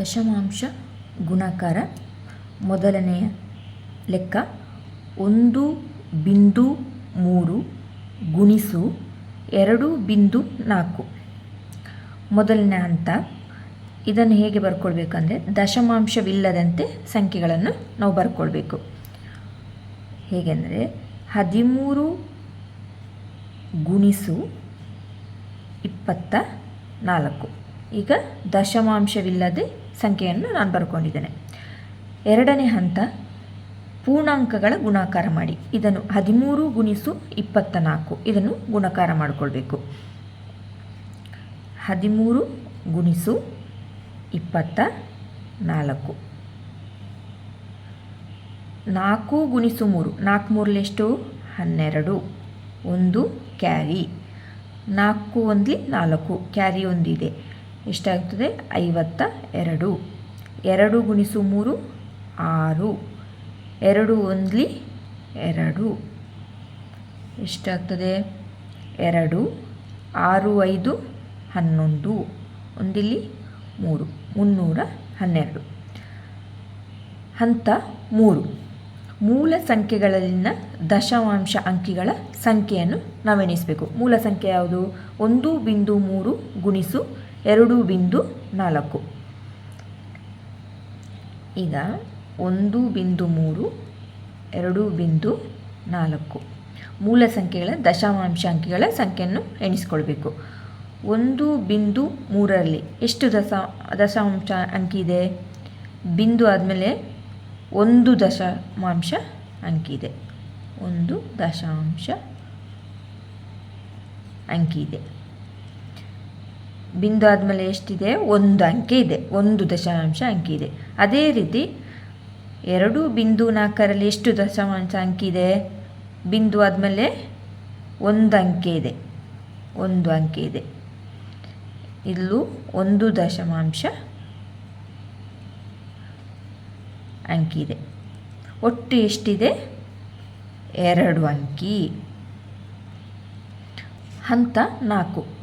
ದಶಮಾಂಶ ಗುಣಾಕಾರ. ಮೊದಲನೆಯ ಲೆಕ್ಕ ಒಂದು ಬಿಂದು ಮೂರು ಗುಣಿಸು ಎರಡು ಬಿಂದು ನಾಲ್ಕು. ಮೊದಲನೇ ಹಂತ ಇದನ್ನು ಹೇಗೆ ಬರ್ಕೊಳ್ಬೇಕಂದ್ರೆ ದಶಮಾಂಶವಿಲ್ಲದಂತೆ ಸಂಖ್ಯೆಗಳನ್ನು ನಾವು ಬರ್ಕೊಳ್ಬೇಕು. ಹೇಗೆಂದರೆ ಹದಿಮೂರು ಗುಣಿಸು ಇಪ್ಪತ್ತ ನಾಲ್ಕು. ಈಗ ದಶಮಾಂಶವಿಲ್ಲದೆ ಸಂಖ್ಯೆಯನ್ನು ನಾನು ಬರ್ಕೊಂಡಿದ್ದೇನೆ. ಎರಡನೇ ಹಂತ, ಪೂರ್ಣಾಂಕಗಳ ಗುಣಾಕಾರ ಮಾಡಿ. ಇದನ್ನು ಹದಿಮೂರು ಗುಣಿಸು ಇಪ್ಪತ್ತ ನಾಲ್ಕು ಇದನ್ನು ಗುಣಾಕಾರ ಮಾಡಿಕೊಳ್ಬೇಕು. ಹದಿಮೂರು ಗುಣಿಸು ಇಪ್ಪತ್ತ ನಾಲ್ಕು ನಾಲ್ಕು ಗುಣಿಸು ಮೂರು. ನಾಲ್ಕು ಮೂರಲೆಷ್ಟು ಹನ್ನೆರಡು. ಒಂದು ಕ್ಯಾರಿ. ನಾಲ್ಕು ಒಂದ್ಲಿ ನಾಲ್ಕು. ಕ್ಯಾರಿ ಒಂದಿದೆ. ಎಷ್ಟಾಗ್ತದೆ? ಐವತ್ತ ಎರಡು. ಎರಡು ಗುಣಿಸು ಮೂರು, ಆರು. ಎರಡು ಒಂದ್ಲಿ ಎರಡು. ಎಷ್ಟಾಗ್ತದೆ? ಎರಡು. ಆರು, ಐದು, ಹನ್ನೊಂದು. ಒಂದಿಲ್ಲಿ ಮೂರು. ಮುನ್ನೂರ ಹನ್ನೆರಡು. ಹಂತ ಮೂರು. ಮೂಲ ಸಂಖ್ಯೆಗಳಲ್ಲಿನ ದಶಮಾಂಶ ಅಂಕಿಗಳ ಸಂಖ್ಯೆಯನ್ನು ನಾವೆಣಿಸಬೇಕು. ಮೂಲ ಸಂಖ್ಯೆ ಯಾವುದು? ಒಂದು ಬಿಂದು ಮೂರು ಗುಣಿಸು ಎರಡು ಬಿಂದು ನಾಲ್ಕು. ಈಗ ಒಂದು ಬಿಂದು ಮೂರು, ಎರಡು ಬಿಂದು ನಾಲ್ಕು. ಮೂಲ ಸಂಖ್ಯೆಗಳ ದಶಮಾಂಶ ಅಂಕಿಗಳ ಸಂಖ್ಯೆಯನ್ನು ಎಣಿಸ್ಕೊಳ್ಬೇಕು. ಒಂದು ಬಿಂದು ಮೂರರಲ್ಲಿ ಎಷ್ಟು ದಶ, ದಶಮಾಂಶ ಅಂಕಿ ಇದೆ? ಬಿಂದು ಆದಮೇಲೆ ಒಂದು ದಶಮಾಂಶ ಅಂಕಿ ಇದೆ. ಒಂದು ದಶಾಂಶ ಅಂಕಿ ಇದೆ. ಬಿಂದು ಆದಮೇಲೆ ಎಷ್ಟಿದೆ? ಒಂದು ಅಂಕೆ ಇದೆ. ಒಂದು ದಶಮಾಂಶ ಅಂಕಿ ಇದೆ. ಅದೇ ರೀತಿ ಎರಡು ಬಿಂದು ನಾಲ್ಕರಲ್ಲಿ ಎಷ್ಟು ದಶಮಾಂಶ ಅಂಕಿ ಇದೆ? ಬಿಂದು ಆದಮೇಲೆ ಒಂದು ಅಂಕೆ ಇದೆ. ಒಂದು ಅಂಕೆ ಇದೆ. ಇಲ್ಲೂ ಒಂದು ದಶಮಾಂಶ ಅಂಕಿ ಇದೆ. ಒಟ್ಟು ಎಷ್ಟಿದೆ? ಎರಡು ಅಂಕಿ. ಹಂತ ನಾಲ್ಕು.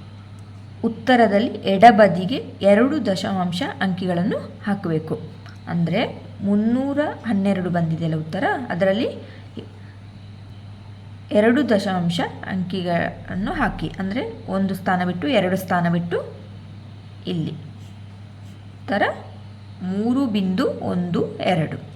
ಉತ್ತರದಲ್ಲಿ ಎಡಬದಿಗೆ ಎರಡು ದಶಮಾಂಶ ಅಂಕಿಗಳನ್ನು ಹಾಕಬೇಕು. ಅಂದರೆ ಮುನ್ನೂರ ಹನ್ನೆರಡು ಬಂದಿದೆಯಲ್ಲ ಉತ್ತರ? ಅದರಲ್ಲಿ ಎರಡು ದಶಾಂಶ ಅಂಕಿಗಳನ್ನು ಹಾಕಿ. ಅಂದರೆ ಒಂದು ಸ್ಥಾನ ಬಿಟ್ಟು ಎರಡು ಸ್ಥಾನ ಬಿಟ್ಟು ಇಲ್ಲಿ. ಥರ ಮೂರು ಬಿಂದು ಒಂದು ಎರಡು.